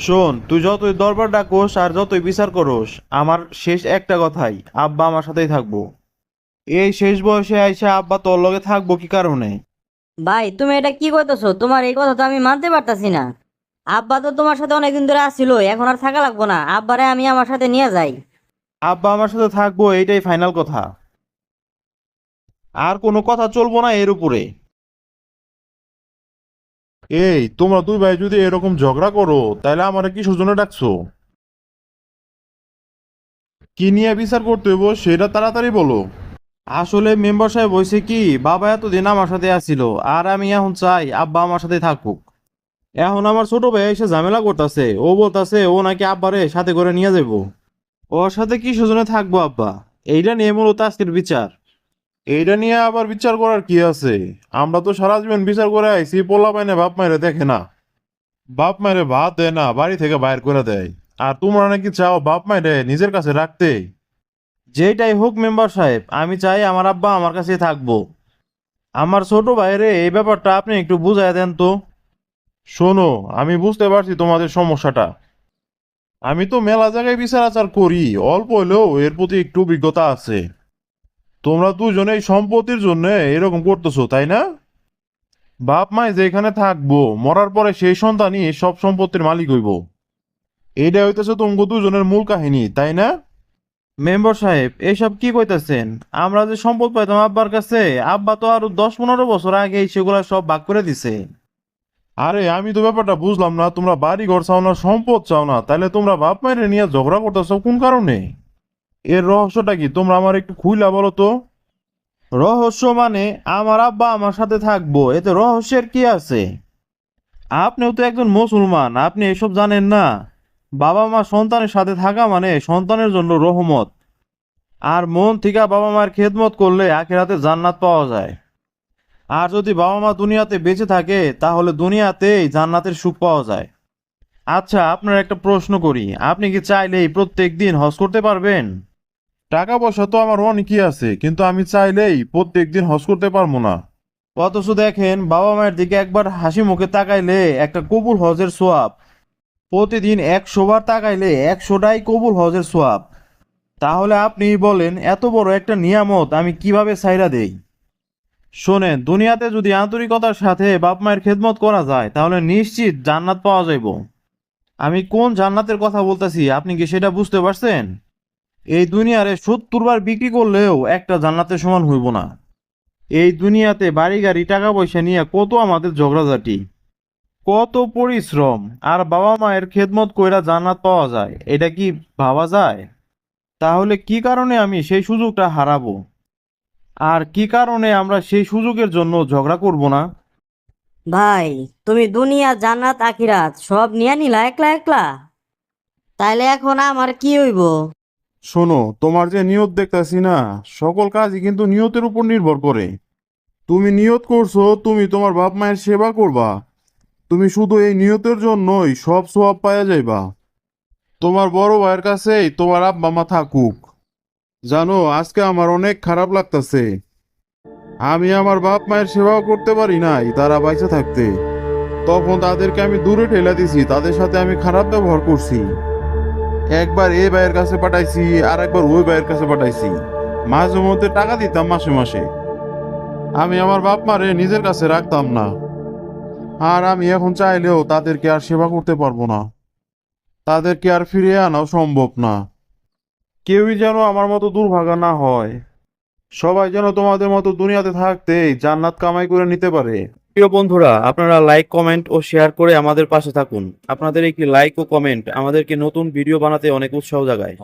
শোন তুই যতই দরবার ডাকোস আর যতই বিচার করোস আমার শেষ একটা কথাই আব্বা আমার সাথেই থাকব। এই শেষ বয়সে আইসা আব্বা তোর লগে থাকব কি কারণে? ভাই তুমি এটা কি করতেছো? তোমার এই কথা তো আমি মানতে পারতাছি না। আব্বা তো তোমার সাথে অনেকদিন ধরে আসছিল এখন আর থাকা লাগবো না। আব্বারে আমি আমার সাথে নিয়ে যাই। আব্বা আমার সাথে থাকব এইটাই ফাইনাল কথা। আর কোনো কথা চলবো না এর উপরে। এই, তোমরা দুই ভাই যদি এরকম ঝগড়া করো, তাহলে আমার কি সুজনে ডাকছো? কি নিয়ে বিচার করতে হইব, সেটা তাড়াতাড়ি বলো। আসলে মেম্বার সাহেব হয়েছে কি, বাবা এতদিন আমার সাথে আসছিল আর আমি এখন চাই আব্বা আমার সাথে থাকুক। এখন আমার ছোট ভাই এসে ঝামেলা করতেছে, ও বলতাছে ও নাকি আব্বারে সাথে করে নিয়ে যাব ওর সাথে কি সুজনে থাকব আব্বা? এইটা নিয়ে মূলত আজকের বিচার। এইটা নিয়ে আবার বিচার করার কি আছে? আমরা তো সারা জীবন বিচার করে আইছি, পোলা পাইনে বাপ মায়েরে দেখে না। বাপ মায়েরে ভাত দেয় না, বাড়ি থেকে বাইর করে দেয়। আর তোমরা নাকি চাও বাপ মায়েরে নিজের কাছে রাখতে? যেটাই হোক মেম্বার সাহেব, আমি চাই আমার আব্বা আমার কাছে থাকব। আমার ছোট ভাইরে এই ব্যাপারটা আপনি একটু বুঝাই দেন তো। শোনো, আমি বুঝতে পারছি তোমাদের সমস্যাটা। আমি তো মেলা জায়গায় বিচার আচার করি, অল্প হলেও এর প্রতি একটু অভিজ্ঞতা আছে। তোমরা দুজনে এই সম্পত্তির জন্য এরকম করতেছো, তাই না? বাপ মায় যেখানে থাকব, মরার পরে সেই সন্তানই সব সম্পত্তির মালিক হইব। এটা হইতেছে তোমাকে দুজনের মূল কাহিনী, তাই না? মেম্বার সাহেব, এসব কি কইতাছেন? আমরা যে সম্পদ পাইতাম আব্বার কাছে, আব্বা তো আরও দশ পনেরো বছর আগেই সেগুলা সব ভাগ করে দিছে। আরে, আমি তো ব্যাপারটা বুঝলাম না, তোমরা বাড়ি ঘর চাও না, সম্পদ চাও না তাহলে তোমরা বাপ মায়ের নিয়ে ঝগড়া করতেছো কোন কারণে? এর রহস্যটা কি? তোমরা আমার একটু খুইলা বলো তো। রহস্য মানে আমার আব্বা আমার সাথে থাকব। এতে রহস্যের কি আছে? আপনিও তো একজন মুসলমান, আপনি এসব জানেন না। বাবা মা সন্তানের সাথে থাকা মানে সন্তানের জন্য রহমত। আর মন থেকে বাবা মায়ের খেদমত করলে আখেরাতে জান্নাত পাওয়া যায়। আর যদি বাবা মা দুনিয়াতে বেঁচে থাকে, তাহলে দুনিয়াতেই জান্নাতের সুখ পাওয়া যায়। আচ্ছা আপনার একটা প্রশ্ন করি। আপনি কি চাইলেই প্রত্যেক দিন হজ করতে পারবেন? টাকা পয়সা তো আমার অনেকই আছে, কিন্তু আমি চাইলেই প্রত্যেক দিন হজ করতে পারব না। অথচ দেখেন, বাবা মায়ের দিকে একবার হাসি মুখে তাকাইলে একটা কবুল হজের সোয়াব। প্রতিদিন একশো বার তাকাইলে একশোটাই কবুল হজের সোয়াব। তাহলে আপনি বলেন, এত বড় একটা নিয়ামত আমি কীভাবে সাইরা দেই? শোনেন, দুনিয়াতে যদি আন্তরিকতার সাথে বাপ মায়ের খেদমত করা যায়, তাহলে নিশ্চিত জান্নাত পাওয়া যাইব। আমি কোন জান্নাতের কথা বলতেছি, আপনি কি সেটা বুঝতে পারছেন? এই দুনিয়ারে সত্তর বার বিক্রি করলেও একটা জান্নাতের সমান হইব না। এই দুনিয়াতে বাড়ি গাড়ি, টাকা পয়সা নিয়ে কত আমাদের ঝগড়াঝাটি। কত পরিশ্রম আর বাবা মায়ের খেদমত কইরা জান্নাত পাওয়া যায়, এটা কি ভাবা যায়? তাহলে কি কারণে আমি সেই সুযোগটা হারাবো? আর কি কারণে আমরা সেই সুযোগের জন্য ঝগড়া করব না? ভাই, তুমি দুনিয়া, জান্নাত, আখিরাত সব নিয়ে নিলা একলা একলা? তাইলে এখন আমার কি হইব? শোনো, তোমার যে নিয়ত দেখতাছি না, সকল কাজই কিন্তু নিয়তের উপর নির্ভর করে। তুমি নিয়ত করছ, তুমি তোমার বাপ মায়ের সেবা করবা। তুমি শুধু এই নিয়তের জন্যই সব সোয়াব পাওয়া যাইবা। তোমার বড় ভাইয়ের কাছেই তোমার আব্বা মা থাকুক। জানো, আজকে আমার অনেক খারাপ লাগতেছে। আমি আমার বাপ মায়ের সেবাও করতে পারি নাই তারা বাইসে থাকতে। তখন তাদেরকে আমি দূরে ঠেলে দিছি, তাদের সাথে আমি খারাপ ব্যবহার করছি। একবার এই ভাইয়ের কাছে পাঠাইছি আর একবার ওই ভাইয়ের কাছে পাঠাইছি। মাঝে মধ্যে টাকা দিতাম মাসে মাসে। আমি আমার বাপ মারে নিজের কাছে রাখতাম না। আর আমি এখন চাইলেও তাদেরকে আর সেবা করতে পারব না। তাদেরকে আর ফিরিয়ে আনাও সম্ভব না। কেউই যেন আমার মতো দুর্ভাগা না হয়। সবাই যেন তোমাদের মতো দুনিয়াতে থাকতেই জান্নাত কামাই করে নিতে পারে। প্রিয় বন্ধুরা, আপনারা লাইক কমেন্ট ও শেয়ার করে আমাদের পাশে থাকুন। আপনাদের একটি লাইক ও কমেন্ট আমাদেরকে নতুন ভিডিও বানাতে অনেক উৎসাহ জাগায়।